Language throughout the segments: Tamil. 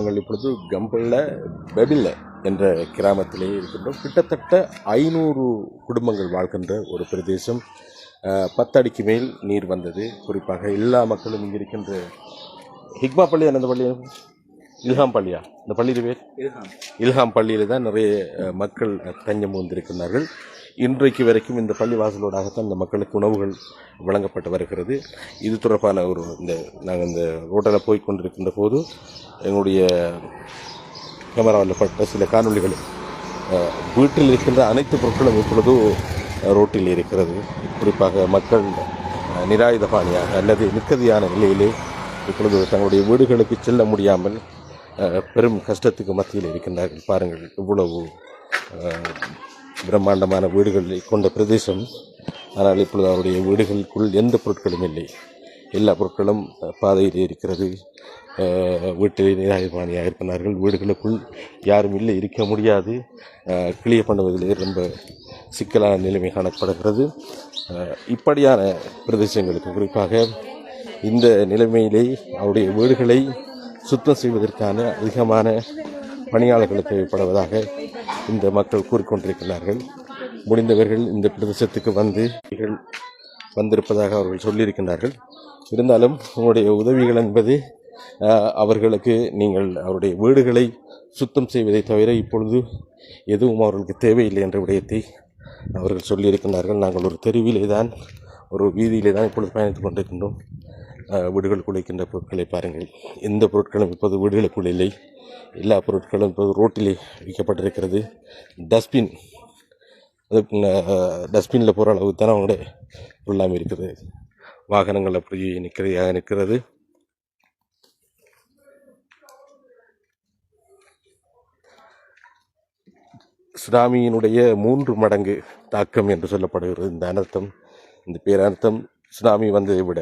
நாங்கள் இப்பொழுது கம்பல்ல பெபில்ல என்ற கிராமத்திலே இருக்கின்றோம். கிட்டத்தட்ட ஐநூறு குடும்பங்கள் வாழ்கின்ற ஒரு பிரதேசம். பத்தடிக்கு மேல் நீர் வந்தது. குறிப்பாக எல்லா மக்களும் இங்கே இருக்கின்ற ஹிக்மா பள்ளி அந்த பள்ளி? இல்ஹாம் பள்ளியா? இந்த பள்ளியில் பேர்? இல்ஹாம். பள்ளியில் தான் நிறைய மக்கள் தஞ்சம் வந்திருக்கிறார்கள் இன்றைக்கு வரைக்கும் இந்த பள்ளிவாசலோடாகத்தான் இந்த மக்களுக்கு உணவுகள் வழங்கப்பட்டு வருகிறது. இது தொடர்பான ஒரு இந்த நாங்கள் இந்த ரோட்டில் போய் கொண்டிருக்கின்ற போது எங்களுடைய கேமராவில் பட்ட சில காணொலிகள் வீட்டில் இருக்கின்ற அனைத்து பொருட்களும் இப்பொழுது ரோட்டில் இருக்கிறது. குறிப்பாக மக்கள் நிராயுத நிராயுதபாணியாக அல்லது நிற்கதியான நிலையிலே இப்பொழுது தங்களுடைய வீடுகளுக்கு செல்ல முடியாமல் பெரும் கஷ்டத்துக்கு மத்தியில் இருக்கின்றார்கள். பாருங்கள் இவ்வளவு பிரம்மாண்டமான வீடுகளை கொண்ட பிரதேசம். ஆனால் இப்பொழுது அவருடைய வீடுகளுக்குள் எந்த பொருட்களும் இல்லை. எல்லா பொருட்களும் பாதையிலே பாதையில் இருக்கிறது. வீட்டிலே வீட்டில் இருப்பினார்கள். வீடுகளுக்குள் யாரும் இல்லை இருக்க முடியாது. கிளியர் பண்ணுவதிலே ரொம்ப சிக்கலான நிலைமை காணப்படுகிறது. இப்படியான பிரதேசங்களுக்கு குறிப்பாக இந்த நிலைமையிலே அவருடைய வீடுகளை சுத்தம் செய்வதற்கான அதிகமான பணியாளர்கள் தேவைப்படுவதாக இந்த மக்கள் கூறிக்கொண்டிருக்கிறார்கள். முடிந்தவர்கள் இந்த பிரதேசத்துக்கு வந்து வந்திருப்பதாக அவர்கள் சொல்லியிருக்கின்றார்கள். இருந்தாலும் உங்களுடைய உதவிகள் என்பது அவர்களுக்கு நீங்கள் அவருடைய வீடுகளை சுத்தம் செய்வதை தவிர இப்பொழுது எதுவும் அவர்களுக்கு தேவையில்லை என்ற விடயத்தை அவர்கள் சொல்லியிருக்கிறார்கள் நாங்கள் ஒரு தெருவிலே தான் ஒரு வீதியிலே தான் இப்பொழுது பயணித்துக் கொண்டிருக்கின்றோம். வீடுகளுக்குள் இருக்கின்ற பொருட்களை பாருங்கள். எந்த பொருட்களும் இப்போது வீடுகளுக்குள் இல்லை. எல்லா பொருட்களும் இப்போது ரோட்டிலே வைக்கப்பட்டிருக்கிறது டஸ்ட்பின் அது டஸ்ட்பினில் போகிற அளவுக்கு தான் அவங்களுடைய எல்லாமே இருக்குது. வாகனங்கள் அப்படி நிற்கிறதாக நிற்கிறது. சுனாமியினுடைய மூன்று மடங்கு தாக்கம் என்று சொல்லப்படுகிறது. இந்த அனர்த்தம் இந்த பேரர்த்தம் சுனாமி வந்ததை விட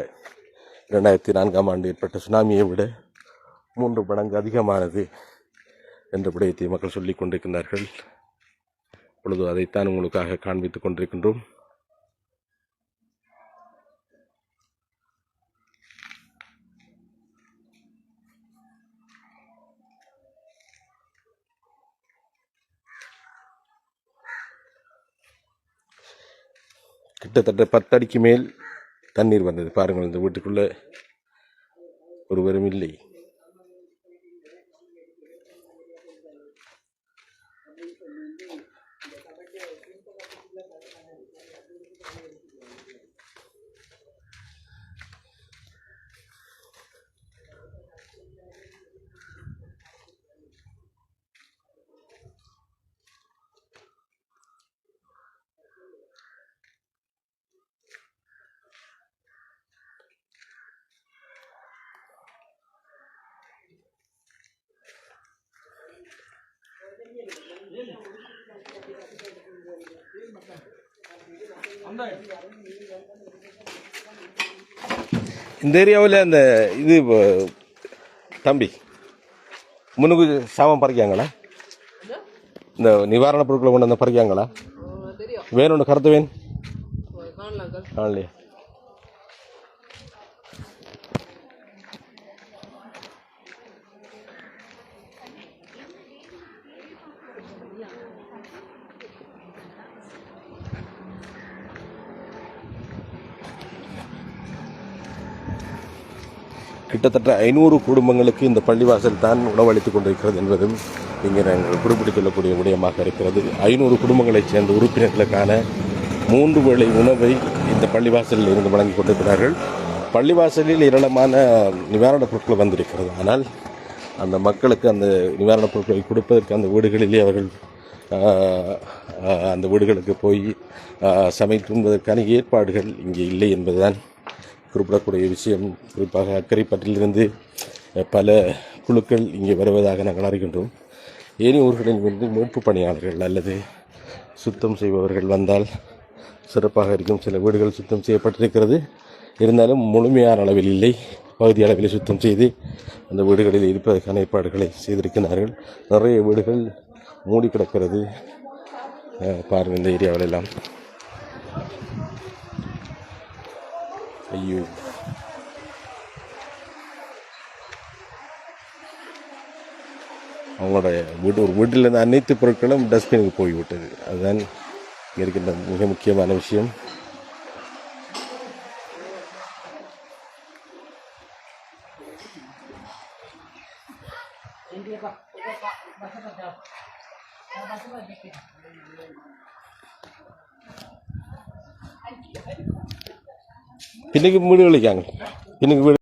இரண்டாயிரத்தி நான்காம் ஆண்டு ஏற்பட்ட சுனாமியை விட மூன்று மடங்கு அதிகமானது என்ற விடயத்தை மக்கள் சொல்லிக் கொண்டிருக்கின்றார்கள். இப்பொழுது அதைத்தான் உங்களுக்காக காண்பித்துக் கொண்டிருக்கின்றோம். கிட்டத்தட்ட பத்தடிக்கு மேல் தண்ணீர் வந்தது. பாருங்கள் இந்த வீட்டுக்குள்ளே ஒருவரும் இல்லை. இந்த ஏரியாவில் அந்த இது தம்பி முன்னுக்கு சாமம் பறிக்காங்களா இந்த நிவாரண பொருட்களை கொண்டு வந்து பறிக்காங்களா வேணும்னு கருத்து வேணும் காணலாம் Yeah. கிட்டத்தட்ட ஐநூறு குடும்பங்களுக்கு இந்த பள்ளிவாசல் தான் உணவளித்துக் கொண்டிருக்கிறது என்பதும் இங்கே நாங்கள் குறிப்பிட்டுச் சொல்லக்கூடிய விடயமாக இருக்கிறது. ஐநூறு குடும்பங்களைச் சேர்ந்த உறுப்பினர்களுக்கான மூன்று வேளை உணவை இந்த பள்ளிவாசலில் இருந்து வழங்கி கொண்டிருக்கிறார்கள். பள்ளிவாசலில் ஏராளமான நிவாரணப் பொருட்கள் வந்திருக்கிறது. ஆனால் அந்த மக்களுக்கு அந்த நிவாரணப் பொருட்களை கொடுப்பதற்கு அந்த வீடுகளிலே அவர்கள் அந்த வீடுகளுக்கு போய் சமைத்துவதற்கான ஏற்பாடுகள் இங்கே இல்லை என்பதுதான் குறிப்பிடக்கூடிய விஷயம் குறிப்பாக அக்கரைப்பட்டிலிருந்து பல குழுக்கள் இங்கே வருவதாக நாங்கள் அறிகின்றோம். ஏனைய ஊர்களில் இருந்து மீட்பு பணியாளர்கள் அல்லது சுத்தம் செய்பவர்கள் வந்தால் சிறப்பாக இருக்கும். சில வீடுகள் சுத்தம் செய்யப்பட்டிருக்கிறது. இருந்தாலும் முழுமையான அளவில் இல்லை. பகுதி அளவில் சுத்தம் செய்து அந்த வீடுகளில் இருப்பதற்கான ஏற்பாடுகளை செய்திருக்கிறார்கள். நிறைய வீடுகள் மூடி கிடக்கிறது பாருங்கள் இந்த ஏரியாவிலெல்லாம். You. ஐயோ அவங்களோட வீடு ஒரு வீட்டில் இருந்த அனைத்து பொருட்களும் டஸ்ட்பினுக்கு போய்விட்டது அதுதான் இங்கே இருக்கின்ற மிக முக்கியமான விஷயம் பின்னுக்கு வீடு கழிக்காங்க பின்னுக்கு வீடு